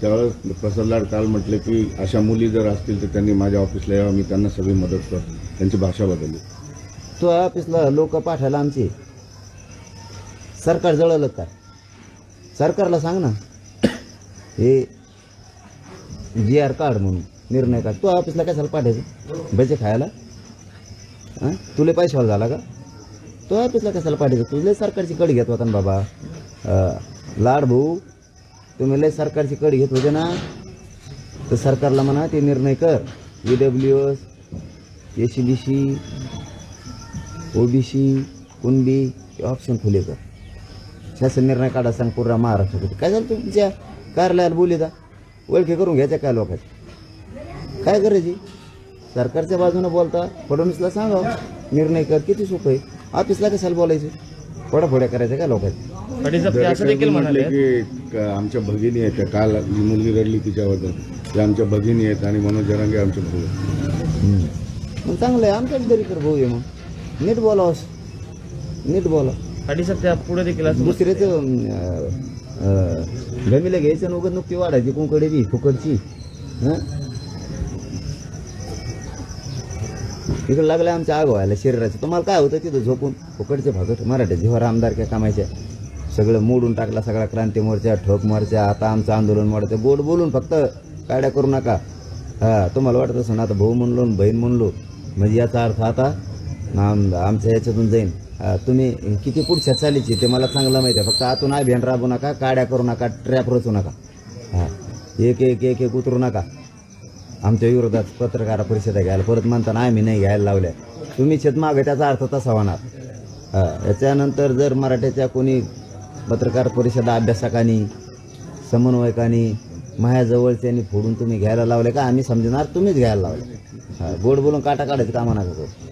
त्यावेळेस प्रसादलाड काल म्हटले की अशा मुली जर असतील तर त्यांनी माझ्या ऑफिसला यावं मी त्यांना सगळी मदत करतो. त्यांची भाषा बदलली. तो ऑफिसला लोक पाठायला आमचे. सरकार जळलं काय सरकारला सांग ना. हे जी आर कार्ड म्हणून निर्णय काढ तू ऑफिसला कशाला पाठायचं भजे खायला? हां? तुले पैशावाला झाला का? तो ऑफिसला कशाला पाठायचं तुझे सरकारची कड घेत होता ना बाबा. लाड भाऊ तुम्ही लय सरकारची कड घेत होते ना? तर सरकारला म्हणा ते निर्णय कर. E W S A C B C OBC Kunbi हे ऑप्शन खुले कर. शासन निर्णय काढा सांग पूर्ण महाराष्ट्रात काय झालं तुमच्या कार्यालयाला बोलिता जा ओळखी करून घ्यायच्या काय लोकांची? काय करायची सरकारच्या बाजूने बोलता फडणवीसला सांगा. निर्णय कर किती सोपं आहे? ऑफिसला कशाला बोलायचं? फोडाफोड्या करायच्या काय लोकांची? पाटील साहेब ते असं देखील म्हटले की क- आमच्या भगिनी आहेत त्या काल जी मुलगी रडली तिच्याबद्दल त्या आमच्या भगिनी आहेत आणि मनोज जरांगे आमचे भाऊ आहेत. मग चांगलं आहे आमच्याच तर भाऊ आहे मग. नीट बोलावस नीट बोला. साहेब त्या पुढे देखील असं दुसऱ्याचं गमीला घ्यायचं आणि उगत नुकती वाढायची कुंकडे बी फुकडची हं? इकडे लागलं आमच्या आग व्हायला शरीराचं. तुम्हाला काय होतं तिथं झोपून? फुकडचे भागट मराठे जेव्हा आमदार काय कामायच्या सगळं मोडून टाकला सगळा क्रांती मोर्चा ठोक मोर्चा आता आमचं आंदोलन मोडचं गोड बोलून फक्त काड्या करू नका. हा तुम्हाला वाटत असं ना आता भाऊ म्हणलो आणि बहीण म्हणलो म्हणजे याचा अर्थ आता आम आमच्या याच्यातून जाईन. तुम्ही किती पुढच्या चालीची ते मला चांगलं माहिती आहे. फक्त आतून अभियान राबू नका काड्या करू नका ट्रॅप रचू नका. हां एक एक एक एक उतरू नका. आमच्या विरोधात पत्रकार परिषदा घ्यायला. परत म्हणताना आम्ही नाही घ्यायला लावल्या. तुम्ही शेत मागे त्याचा अर्थ तसा होणार. हां याच्यानंतर जर मराठ्याच्या कोणी पत्रकार परिषदा अभ्यासकांनी समन्वयकांनी माझ्याजवळच्यांनी फोडून तुम्ही घ्यायला लावले का? आम्ही समजणार तुम्हीच घ्यायला लावले. हां गोड बोलून काटा काढायचं कामा नका.